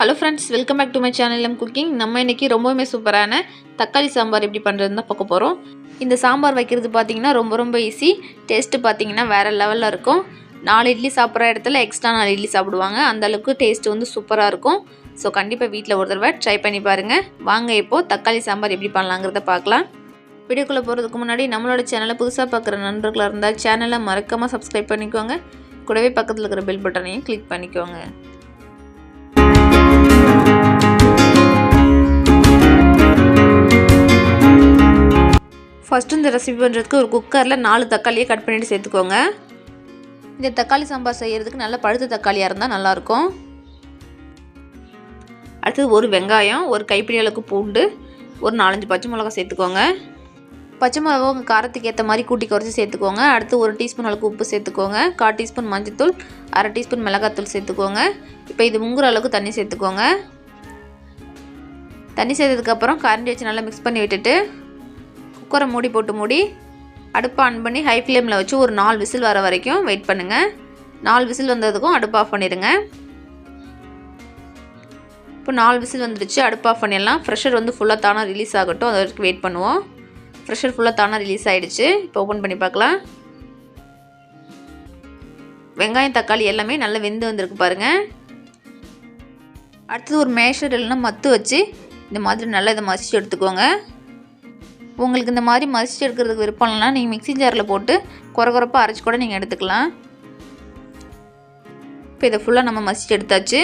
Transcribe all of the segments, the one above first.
Hello friends welcome back to my channel M cooking நம்ம இன்றைக்கி ரொம்பவுமே சூப்பரான தக்காளி சாம்பார் எப்படி பண்ணுறதுன்னு தான் பார்க்க போகிறோம் இந்த சாம்பார் வைக்கிறது பார்த்தீங்கன்னா ரொம்ப ரொம்ப ஈஸி டேஸ்ட்டு பார்த்தீங்கன்னா வேறு லெவலில் இருக்கும். நாலு இட்லி சாப்பிட்ற இடத்துல எக்ஸ்ட்ரா நாலு இட்லி சாப்பிடுவாங்க. அந்தளவுக்கு டேஸ்ட்டு டேஸ்ட் வந்து சூப்பராக இருக்கும். ஸோ கண்டிப்பாக வீட்டில் ஒரு தடவை ட்ரை பண்ணி பாருங்கள் வாங்க இப்போது தக்காளி சாம்பார் எப்படி பண்ணலாங்கிறத பார்க்கலாம். வீடியோக்குள்ளே போகிறதுக்கு முன்னாடி நம்மளோட சேனலை புதுசாக பார்க்குற நண்பர்களாக இருந்தால் சேனலை மறக்காமல் சப்ஸ்கிரைப் பண்ணிக்கோங்க. கூடவே பக்கத்தில் இருக்கிற பெல் பட்டனையும் கிளிக் பண்ணிக்கோங்க. ஃபஸ்ட்டு இந்த ரெசிபி பண்ணுறதுக்கு ஒரு குக்கரில் நாலு தக்காளியை கட் பண்ணிட்டு சேர்த்துக்கோங்க. இந்த தக்காளி சாம்பார் செய்கிறதுக்கு நல்ல பழுத்த தக்காளியாக இருந்தால் நல்லாயிருக்கும். அடுத்தது ஒரு வெங்காயம் ஒரு கைப்பிடி அளவுக்கு பூண்டு ஒரு நாலஞ்சு பச்சை மிளகா சேர்த்துக்கோங்க. பச்சை மிளகா உங்கள் காரத்துக்கு ஏற்ற மாதிரி கூட்டி குறைச்சி சேர்த்துக்கோங்க. அடுத்து ஒரு டீஸ்பூன் அளவுக்கு உப்பு சேர்த்துக்கோங்க. கால் டீஸ்பூன் மஞ்சத்தூள் அரை டீஸ்பூன் மிளகாத்தூள் சேர்த்துக்கோங்க. இப்போ இது முங்குற அளவுக்கு தண்ணி சேர்த்துக்கோங்க. தண்ணி சேர்த்ததுக்கப்புறம் கரண்டி வச்சு நல்லா மிக்ஸ் பண்ணி விட்டுட்டு குக்கரை மூடி போட்டு மூடி அடுப்பை ஆன் பண்ணி ஹை ஃப்ளேமில் வச்சு ஒரு நாலு விசில் வர வரைக்கும் வெயிட் பண்ணுங்கள் நாலு விசில் வந்ததுக்கும் அடுப்பு ஆஃப் பண்ணிடுங்க இப்போ நாலு விசில் வந்துடுச்சு அடுப்பு ஆஃப் பண்ணிடலாம். ப்ரெஷர் வந்து ஃபுல்லாக தானாக ரிலீஸ் ஆகட்டும் அது வரைக்கும் வெயிட் பண்ணுவோம். ப்ரெஷர் ஃபுல்லாக தானாக ரிலீஸ் ஆகிடுச்சு இப்போ ஓப்பன் பண்ணி பார்க்கலாம். வெங்காயம் தக்காளி எல்லாமே நல்லா வெந்து வந்திருக்கு பாருங்கள் அடுத்தது ஒரு மேஷர் இல்லைன்னா மத்து வச்சு இந்த மாதிரி நல்லா இதை மசிச்சு எடுத்துக்கோங்க. உங்களுக்கு இந்த மாதிரி மசிச்சு எடுக்கிறதுக்கு விருப்பம் நீங்கள் மிக்சி ஜாரில் போட்டு குறை குறைப்பாக அரைச்சி கூட நீங்கள் எடுத்துக்கலாம். இப்போ இதை ஃபுல்லாக நம்ம மசிச்சு எடுத்தாச்சு.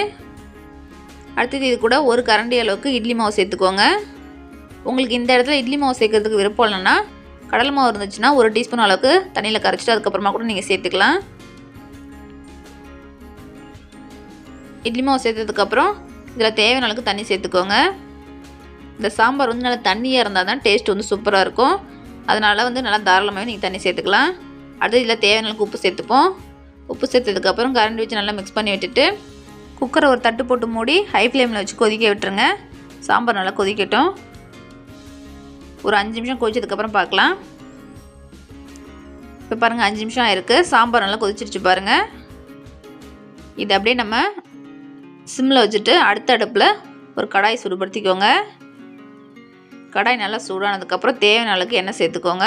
அடுத்தது இது கூட ஒரு கரண்டி அளவுக்கு இட்லி மாவு சேர்த்துக்கோங்க. உங்களுக்கு இந்த இடத்துல இட்லி மாவு சேர்க்கறதுக்கு விருப்பம் இல்லைன்னா கடலை மாவு இருந்துச்சுன்னா ஒரு டீஸ்பூன் அளவுக்கு தண்ணியில் கரைச்சிட்டு அதுக்கப்புறமா கூட நீங்கள் சேர்த்துக்கலாம். இட்லி மாவு சேர்த்ததுக்கப்புறம் இதில் தேவையான அளவுக்கு தண்ணி சேர்த்துக்கோங்க. இந்த சாம்பார் வந்து நல்லா தண்ணியாக இருந்தால் தான் டேஸ்ட் வந்து சூப்பராக இருக்கும். அதனால் வந்து நல்லா தாராளமாகவே நீங்கள் தண்ணி சேர்த்துக்கலாம். அடுத்து இதில் தேவையான அளவுக்கு உப்பு சேர்த்துப்போம். உப்பு சேர்த்ததுக்கப்புறம் கரண்டி வச்சு நல்லா மிக்ஸ் பண்ணி விட்டுட்டு குக்கரை ஒரு தட்டு போட்டு மூடி ஹை ஃப்ளேமில் வச்சு கொதிக்க விட்டுருங்க. சாம்பார் நல்லா கொதிக்கட்டும். ஒரு அஞ்சு நிமிஷம் கொதிச்சதுக்கப்புறம் பார்க்கலாம். இப்போ பாருங்கள் அஞ்சு நிமிஷம் ஆயிருக்கு. சாம்பார் நல்லா கொதிச்சிருச்சு பாருங்கள் இது அப்படியே நம்ம சிம்மில் வச்சுட்டு அடுத்த அடுப்பில் ஒரு கடாய் சுடுபடுத்திக்கோங்க. கடாய் நல்லா சூடானதுக்கப்புறம் தேவையான அளவுக்கு எண்ணெய் சேர்த்துக்கோங்க.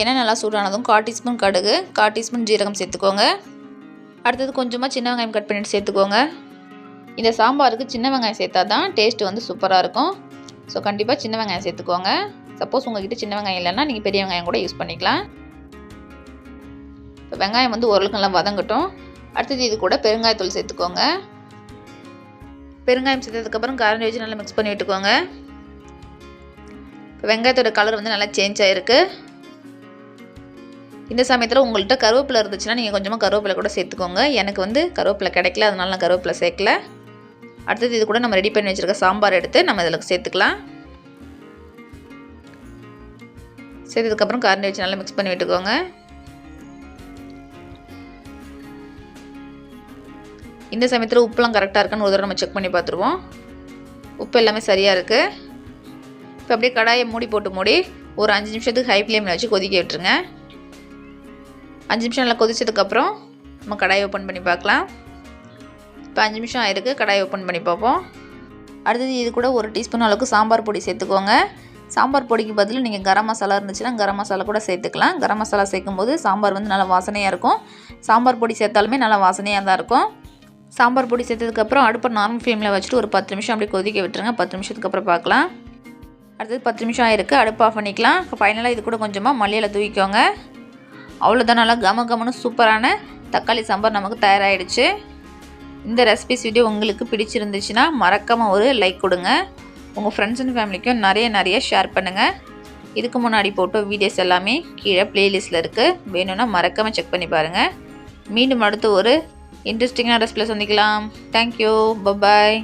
எண்ணெய் நல்லா சூடானதும் கால் டீஸ்பூன் கடுகு கால் டீஸ்பூன் ஜீரகம் சேர்த்துக்கோங்க. அடுத்தது கொஞ்சமாக சின்ன வெங்காயம் கட் பண்ணிட்டு சேர்த்துக்கோங்க. இந்த சாம்பாருக்கு சின்ன வெங்காயம் சேர்த்தா தான் டேஸ்ட் வந்து சூப்பராக இருக்கும். ஸோ கண்டிப்பாக சின்ன வெங்காயம் சேர்த்துக்கோங்க. சப்போஸ் உங்ககிட்ட சின்ன வெங்காயம் இல்லைன்னா நீங்கள் பெரிய வெங்காயம் கூட யூஸ் பண்ணிக்கலாம். இப்போ வெங்காயம் வந்து ஓரளவுக்கு நல்லா வதங்கட்டும். அடுத்தது இது கூட பெருங்காயத்தூள் சேர்த்துக்கோங்க. பெருங்காயம் சேர்த்ததுக்கப்புறம் கரண்டி வச்சு நல்லா மிக்ஸ் பண்ணி விட்டுக்கோங்க. இப்போ வெங்காயத்தோட கலர் வந்து நல்லா சேஞ்ச் ஆகிருக்கு இந்த சமயத்தில் உங்கள்கிட்ட கருவேப்பிலை இருந்துச்சுன்னா நீங்கள் கொஞ்சமாக கருவேப்பிலை கூட சேர்த்துக்கோங்க. எனக்கு வந்து கருவேப்பிலை கிடைக்கல அதனால நான் கருவேப்பிலை சேர்க்கல. அடுத்தது இது கூட நம்ம ரெடி பண்ணி வச்சுருக்க சாம்பார் எடுத்து நம்ம இதில் சேர்த்துக்கலாம். சேர்த்ததுக்கப்புறம் கரண்டி வச்சு நல்லா மிக்ஸ் பண்ணி விட்டுக்கோங்க. இந்த சமயத்தில் உப்புலாம் கரெக்டாக இருக்கான்னு ஒரு தடவை நம்ம செக் பண்ணி பார்த்துருவோம். உப்பு எல்லாமே சரியாக இருக்குது இப்போ அப்படியே கடாயை மூடி போட்டு மூடி ஒரு அஞ்சு நிமிஷத்துக்கு ஹை ஃப்ளேமில் வச்சு கொதிக்க விட்டுருங்க. அஞ்சு நிமிஷம் நல்லா கொதிச்சதுக்கப்புறம் நம்ம கடாயை ஓப்பன் பண்ணி பார்க்கலாம். இப்போ அஞ்சு நிமிஷம் ஆயிருக்கு கடாயை ஓப்பன் பண்ணி பார்ப்போம். அடுத்தது இது கூட ஒரு டீஸ்பூன் அளவுக்கு சாம்பார் பொடி சேர்த்துக்கோங்க. சாம்பார் பொடிக்கு பதில் நீங்கள் கரம் மசாலா இருந்துச்சுன்னா கரம் மசாலா கூட சேர்த்துக்கலாம். கரம் மசாலா சேர்க்கும்போது சாம்பார் வந்து நல்லா வாசனையாக இருக்கும். சாம்பார் பொடி சேர்த்தாலுமே நல்லா வாசனையாக தான் இருக்கும். சாம்பார் பொடி சேர்த்ததுக்கப்புறம் அடுப்பை நார்மல் ஃப்ளேமில் வச்சுட்டு ஒரு பத்து நிமிஷம் அப்படியே கொதிக்க விட்டுருங்க. பத்து நிமிஷத்துக்கு அப்புறம் பார்க்கலாம். அடுத்தது பத்து நிமிஷம் ஆயிருக்கு. அடுப்பு ஆஃப் பண்ணிக்கலாம். ஃபைனலாக இது கூட கொஞ்சமாக மல்லியில் தூக்கிக்கோங்க அவ்வளோதான் நல்லா கம கமனு சூப்பரான தக்காளி சாம்பார் நமக்கு தயாராகிடுச்சு இந்த ரெசிபிஸ் வீடியோ உங்களுக்கு பிடிச்சிருந்துச்சுன்னா மறக்காமல் ஒரு லைக் கொடுங்க. உங்கள் ஃப்ரெண்ட்ஸ் அண்ட் ஃபேமிலிக்கும் நிறைய நிறைய ஷேர் பண்ணுங்கள் இதுக்கு முன்னாடி போட்டோ வீடியோஸ் எல்லாமே கீழே ப்ளேலிஸ்ட்டில் இருக்குது வேணும்னா மறக்காமல் செக் பண்ணி பாருங்கள் மீண்டும் அடுத்து ஒரு இன்ட்ரெஸ்டிங்கான ரெசிபியில் சந்திக்கலாம். Thank you bye bye